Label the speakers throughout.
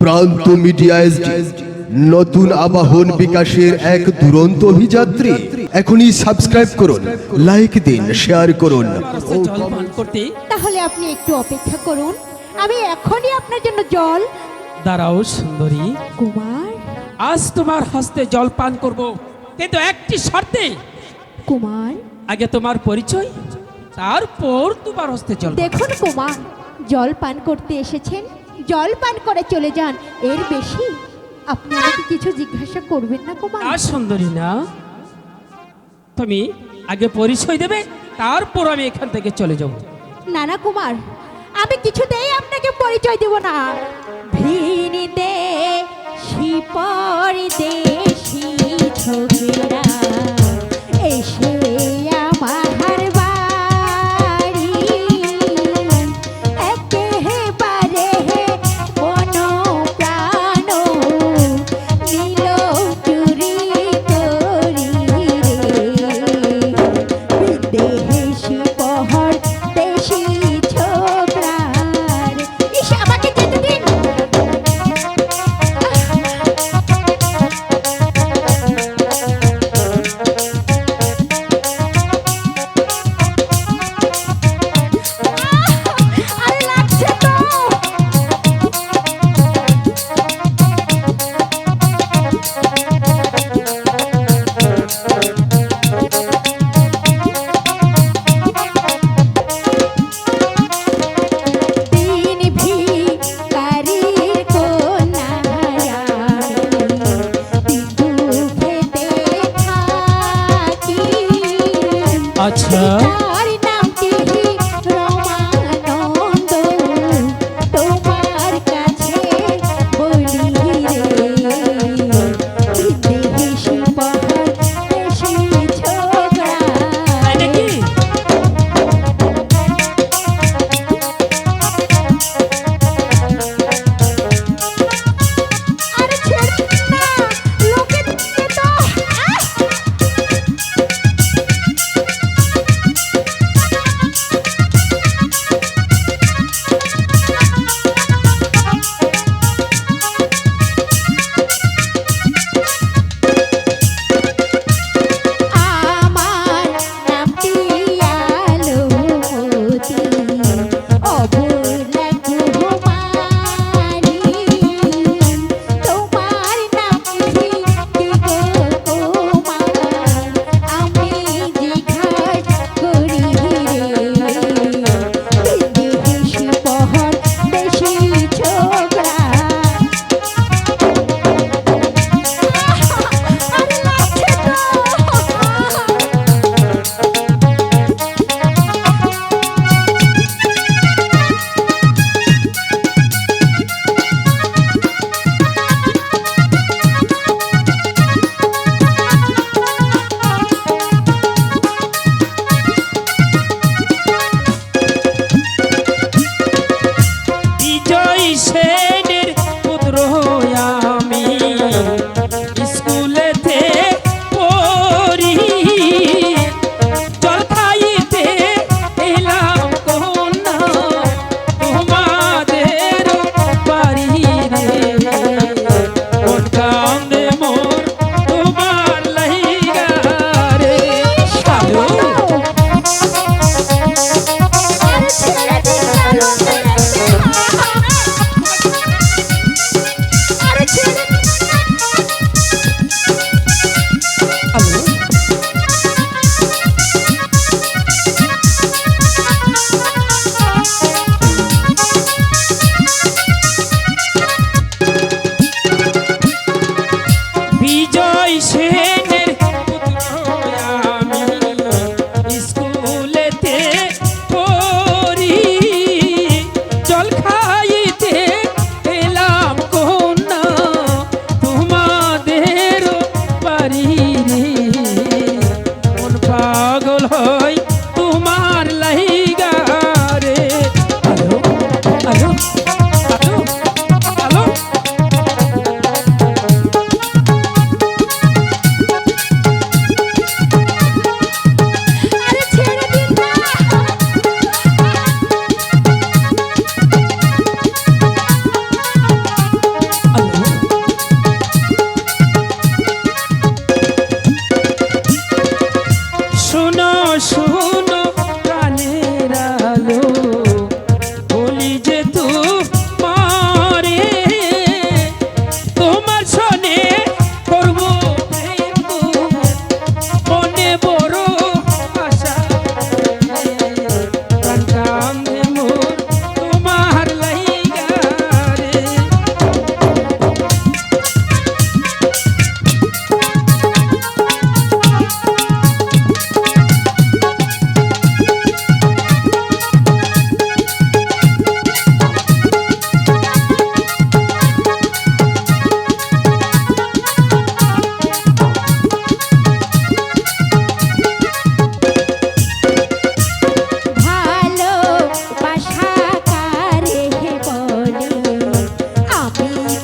Speaker 1: প্রান্ত media SD নতুন আবাহন বিকাশের এক দুরন্ত অভিযাত্রী। এখনই সাবস্ক্রাইব করুন লাইক দিন শেয়ার করুন।
Speaker 2: রাস্তায় জল পান করতে?
Speaker 3: তাহলে আপনি একটু অপেক্ষা করুন। আমি এখনই আপনার জন্য জল।
Speaker 2: দাঁড়াও সুন্দরী।
Speaker 3: কুমার।
Speaker 2: আজ তোমার হস্তে জল পান করব। কিন্তু একটি শর্তে।
Speaker 3: কুমার।
Speaker 2: আগে তোমার পরিচয় তারপর তোমার হস্তে জল।
Speaker 3: দেখুন কুমার জল পান করতে এসেছেন জল পান করে চলে যান। এর বেশি আপনি আমাকে কিছু জিজ্ঞাসা করবেন না কুমার
Speaker 2: আর সুন্দরী না। তুমি আগে পরিচয় দেবে তারপর আমি এখান থেকে চলে যাব।
Speaker 3: না না কুমার আমি কিছুতেই আপনাকে পরিচয় দেব না। ভিনিতে শিপর দেশি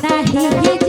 Speaker 3: नहीं